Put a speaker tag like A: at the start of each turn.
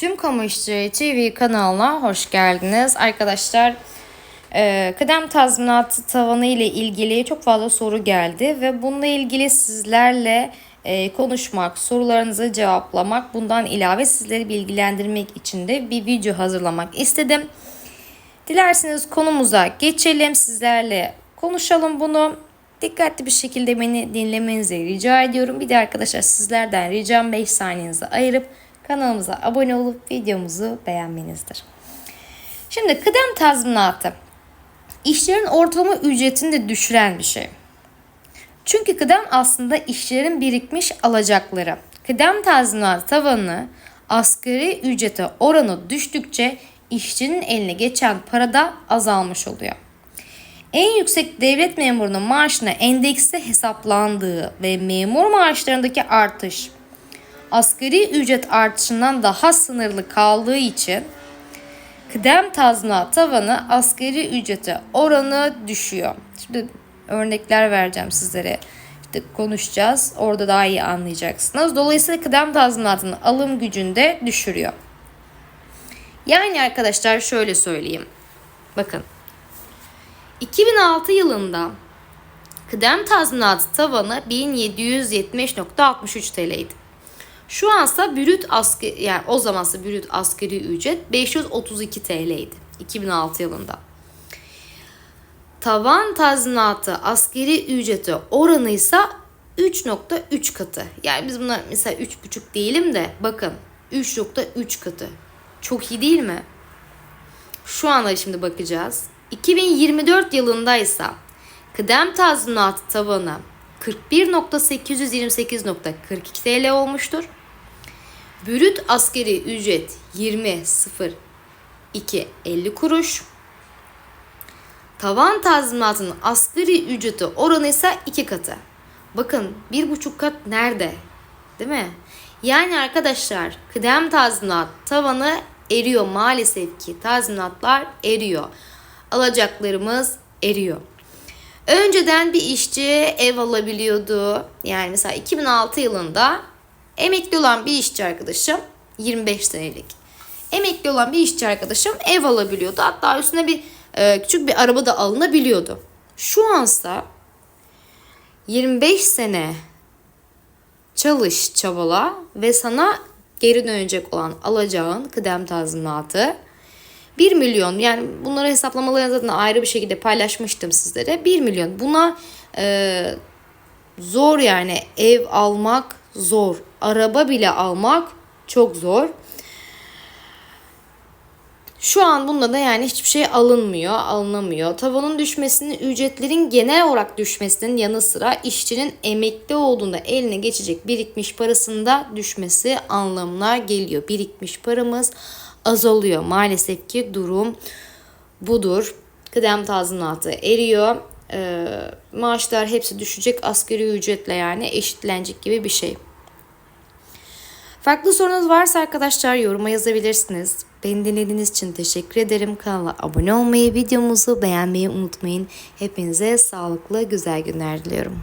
A: Tüm Kamu İşçileri TV kanalına hoş geldiniz. Arkadaşlar e, kıdem tazminatı tavanı ile ilgili çok fazla soru geldi ve bununla ilgili sizlerle e, konuşmak, sorularınızı cevaplamak, bundan ilave sizleri bilgilendirmek için de bir video hazırlamak istedim. Dilerseniz konumuza geçelim. Sizlerle konuşalım bunu. Dikkatli bir şekilde beni dinlemenizi rica ediyorum. Bir de arkadaşlar sizlerden ricam 5 saniyenizi ayırıp kanalımıza abone olup videomuzu beğenmenizdir. Şimdi kıdem tazminatı işlerin ortalama ücretini de düşüren bir şey. Çünkü kıdem aslında işlerin birikmiş alacakları. Kıdem tazminatı tavanı asgari ücrete oranı düştükçe işçinin eline geçen para da azalmış oluyor. En yüksek devlet memurunun maaşına endekste hesaplandığı ve memur maaşlarındaki artış asgari ücret artışından daha sınırlı kaldığı için kıdem tazminat tavanı asgari ücrete oranı düşüyor. Şimdi örnekler vereceğim sizlere. İşte konuşacağız. Orada daha iyi anlayacaksınız. Dolayısıyla kıdem tazminatının alım gücünü de düşürüyor. Yani arkadaşlar şöyle söyleyeyim. Bakın. 2006 yılında kıdem tazminatı tavanı 1770.63 TL'ydi. Şu ansa brüt asgari yani o zamansa brüt asgari ücret 532 TL'ydi 2006 yılında. Tavan tazminatı asgari ücrete oranı ise 3.3 katı. Yani biz buna mesela 3.5 diyelim de bakın 3.3 katı. Çok iyi değil mi? Şu anda şimdi bakacağız. 2024 yılında ise kıdem tazminatı tavanı 41.828.42 TL olmuştur. Brüt askeri ücret 20.02.50 kuruş. Tavan tazminatının asgari ücreti oranı ise 2 katı. Bakın bir buçuk kat nerede? Değil mi? Yani arkadaşlar kıdem tazminat tavanı eriyor maalesef ki tazminatlar eriyor. Alacaklarımız eriyor. Önceden bir işçi ev alabiliyordu. Yani mesela 2006 yılında emekli olan bir işçi arkadaşım 25 senelik. Emekli olan bir işçi arkadaşım ev alabiliyordu. Hatta üstüne bir e, küçük bir araba da alınabiliyordu. Şu ansa 25 sene çalış çabala ve sana geri dönecek olan alacağın kıdem tazminatı 1 milyon yani bunları hesaplamalarını zaten ayrı bir şekilde paylaşmıştım sizlere. 1 milyon buna e, zor yani ev almak zor. Araba bile almak çok zor. Şu an bunda da yani hiçbir şey alınmıyor, alınamıyor. Tavanın düşmesinin, ücretlerin genel olarak düşmesinin yanı sıra işçinin emekli olduğunda eline geçecek birikmiş parasında düşmesi anlamına geliyor. Birikmiş paramız azalıyor. Maalesef ki durum budur. Kıdem tazminatı eriyor. Ee, maaşlar hepsi düşecek asgari ücretle yani eşitlenecek gibi bir şey. Farklı sorunuz varsa arkadaşlar yoruma yazabilirsiniz. Beni dinlediğiniz için teşekkür ederim. Kanala abone olmayı, videomuzu beğenmeyi unutmayın. Hepinize sağlıklı, güzel günler diliyorum.